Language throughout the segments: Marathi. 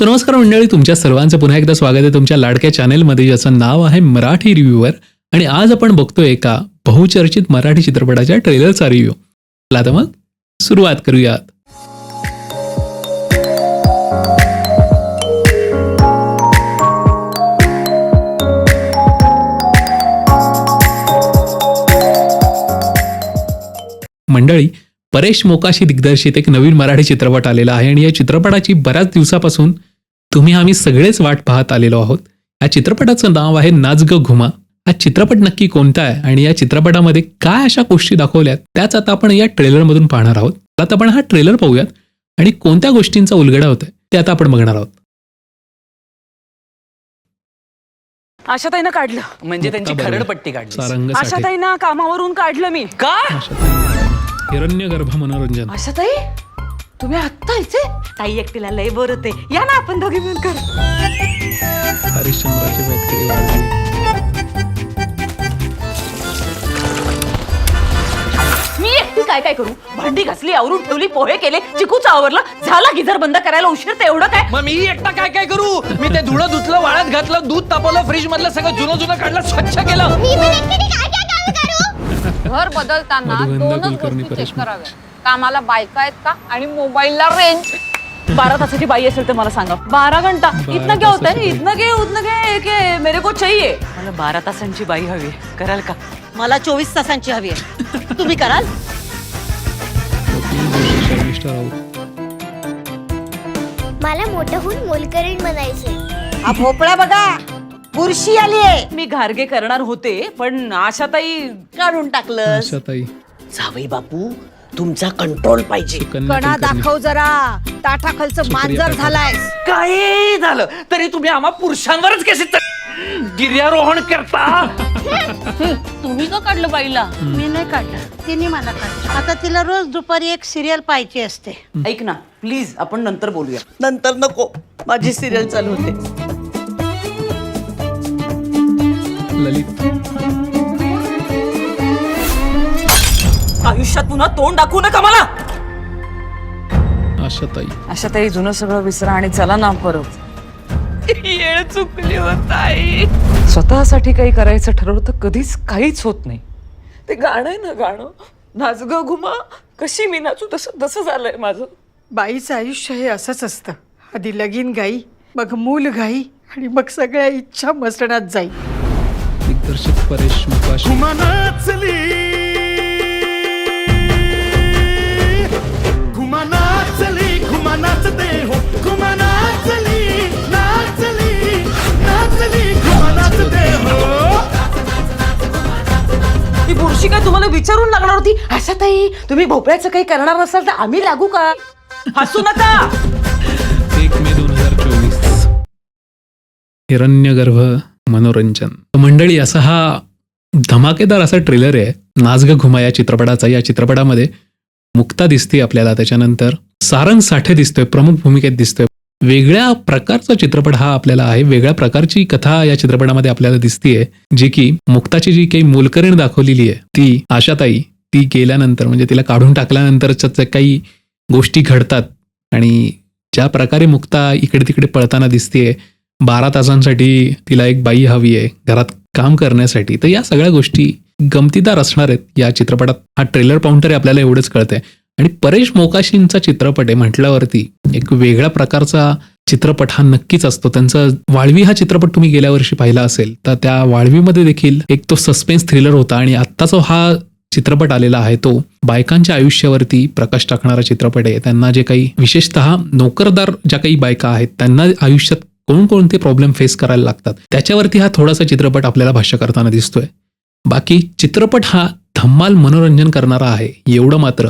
तर नमस्कार मंडळी तुमच्या सर्वांचं पुन्हा एकदा स्वागत आहे तुमच्या लाडक्या चॅनेलमध्ये ज्याचं नाव आहे मराठी रिव्ह्यूवर आणि आज आपण बघतोय एका बहुचर्चित मराठी चित्रपटाच्या ट्रेलरचा रिव्ह्यू चला तर मग सुरुवात करूयात. मंडळी परेश मोकाशी दिग्दर्शित एक नवीन मराठी चित्रपट आलेला आहे आणि या चित्रपटाची बऱ्याच दिवसापासून तुम्ही आम्ही सगळेच वाट पाहत आलेलो आहोत. या चित्रपटाचं नाव आहे नाचग घुमा. हा चित्रपट नक्की कोणता आहे आणि या चित्रपटामध्ये काय अशा गोष्टी दाखवल्यात त्याच आता आपण या ट्रेलरमधून पाहणार आहोत. आता आपण हा ट्रेलर पाहूयात आणि कोणत्या गोष्टींचा उलगडा होतोय ते आता आपण बघणार आहोत. आशाताईनं काढलं. म्हणजे त्यांची बरोबर. खरडपट्टी काढली सारंग साठे आशाताईंना कामावरून काढलं मी. का? हिरण्यगर्भ मनोरंजन. आशाताई? तुम्ही आत्ता इथे? ताई एकटीला लय बोर होते. या ना आपण दोघे मिळून कर. वाढली. मी एकटी काय काय करू? भांडी घासली आवरून ठेवली पोहे केले चिकूचा आवरला झाला गिझर बंद करायला उशीर तर एवढं काय? मग मी एकटा काय काय करू? मी ते धुळं धुतलं वाळत घातलं दूध तापवलं फ्रीज मधलं सगळं जुनं जुनं काढलं स्वच्छ केलं. घर बदलताना दोनच गोष्टी चेक कराव्या. कामाला बायका आहेत का? आणि मोबाईलला रेंज बारा तासाची बाई असेल तर मला सांगा. बारा घंटा. इतना क्या होता. है. इतना घे उतना घे. के मेरे को चाहिए. मला बारा तासांची बाई हवी कराल का? मला चोवीस तासांची हवी आहे. तुम्ही कराल? मला मोठं होऊन मोलकरीण हा भोपळा बघा. बुरशी आली आहे. मी घारगे करणार होते पण आशाताई काढून टाकलं आशाताई. जावई बापू तुमचा कंट्रोल पाहिजे. कणा. दाखव जरा. ताठाखालचं मांजर. झालाय काही झालं तरी तुम्ही आम्हा पुरुषांवरच कसे गिर्यारोहण करता. तुम्ही का काढलं बाईला? मी नाही काढलं. तिने मला काढलं. आता तिला रोज दुपारी एक सिरियल पाहिजे असते. ऐक ना प्लीज आपण नंतर बोलूया. नंतर नको. माझी सिरियल चालू होते. ललित. आयुष्यात पुन्हा तोंड दाखवू नका मला. आशाताई. आशाताई जुनं सगळं विसरा आणि चला ना परत. येळ चुकली होत आई स्वतःसाठी काही करायचं ठरवलं तर कधीच काहीच होत नाही. ते गाणं आहे ना गाणं? नाच ग घुमा. कशी मी नाचू तसं तसं झालंय माझं. बाईचं आयुष्य हे असंच असतं. आधी लगीन गाई मग मूल घाई आणि मग सगळ्या इच्छा मसणात जाई. दिग्दर्शक परेश मोकाशी. घुमानाचली अशी काय तुम्हाला विचारून लागणार होती? आशाताई तुम्ही भोपळ्याचं काही करणार नसाल तर आम्ही लागू का? हसू नका! एक मे दोन हजार चोवीस हिरण्यगर्भ मनोरंजन. मंडळी असा हा धमाकेदार असा ट्रेलर आहे. नाचग घुमा या चित्रपटाचा. या चित्रपटामध्ये मुक्ता दिसते आपल्याला त्याच्यानंतर. सारंग साठे दिसतोय प्रमुख भूमिकेत दिसतोय. वेगळ्या प्रकारचा चित्रपट हा आपल्याला आहे. वेगळ्या प्रकारची कथा या चित्रपटामध्ये आपल्याला दिसतीये जी की मुक्ताची जी काही मोलकरीण दाखवलेली आहे ती आशाताई ती गेल्यानंतर म्हणजे तिला काढून टाकल्यानंतरच्या काही गोष्टी घडतात. आणि ज्या प्रकारे मुक्ता इकडे तिकडे पळताना दिसतेय बारा तासांसाठी तिला एक बाई हवी आहे घरात काम करण्यासाठी. तर या सगळ्या गोष्टी गमतीदार असणार आहेत या चित्रपटात. हा ट्रेलर पाहून तरी आपल्याला एवढंच कळतंय. आणि परेश मोकाशींचा चित्रपट आहे म्हटल्यावरती एक वेगळ्या प्रकारचा चित्रपट हा नक्कीच असतो. त्यांचा वाळवी हा चित्रपट तुम्ही गेल्या वर्षी पाहिला असेल तर त्या वाळवीमध्ये देखील एक तो सस्पेन्स थ्रिलर होता आणि आत्ताचा हा चित्रपट आलेला आहे तो बायकांच्या आयुष्यावरती प्रकाश टाकणारा चित्रपट आहे. त्यांना जे काही विशेषतः नोकरदार ज्या काही बायका आहेत त्यांना आयुष्यात कोणकोणते प्रॉब्लेम फेस करायला लागतात त्याच्यावरती हा थोडासा चित्रपट आपल्याला भाष्य करताना दिसतोय. बाकी चित्रपट हा धम्माल मनोरंजन करणारा आहे एवढं मात्र.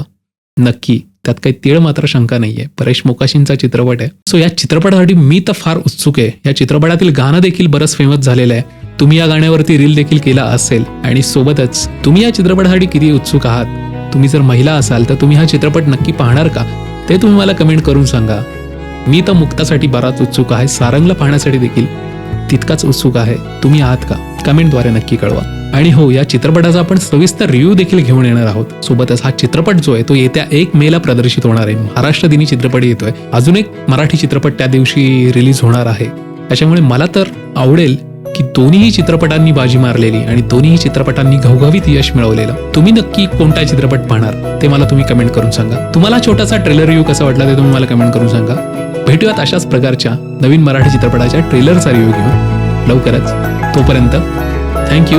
नक्की. त्यात काही तीळ मात्र शंका नाहीये. परेश मोकाशींचा चित्रपट आहे. सो या चित्रपटासाठी मी तर फार उत्सुक आहे. या चित्रपटातील गाणं देखील बरंच फेमस झालेलं आहे. तुम्ही या गाण्यावरती रील देखील केला असेल. आणि सोबतच तुम्ही या चित्रपटासाठी किती उत्सुक आहात? तुम्ही जर महिला असाल तर तुम्ही हा चित्रपट नक्की पाहणार का? ते तुम्ही मला कमेंट करून सांगा. मी तर मुक्तासाठी बराच उत्सुक आहे. सारंगला पाहण्यासाठी देखील तितकाच उत्सुक आहे. तुम्ही आहात का? कमेंटद्वारे नक्की कळवा. आणि हो या चित्रपटाचा आपण सविस्तर रिव्ह्यू देखील घेऊन येणार आहोत. सोबतच हा चित्रपट जो आहे तो येत्या एक मेला प्रदर्शित होणार आहे. महाराष्ट्र दिनी चित्रपट येतोय. अजून एक मराठी चित्रपट त्या दिवशी रिलीज होणार आहे. त्याच्यामुळे मला तर आवडेल की दोन्ही चित्रपटांनी बाजी मारलेली आणि दोन्ही चित्रपटांनी घवघवीत यश मिळवलेलं. तुम्ही नक्की कोणता चित्रपट पाहणार ते मला तुम्ही कमेंट करून सांगा. तुम्हाला छोटासा ट्रेलर रिव्ह्यू कसा वाटला ते तुम्ही मला कमेंट करून सांगा. भेटूयात अशाच प्रकारच्या नवीन मराठी चित्रपटाच्या ट्रेलरचा रिव्ह्यू घेऊन. लवकरच. तोपर्यंत थँक्यू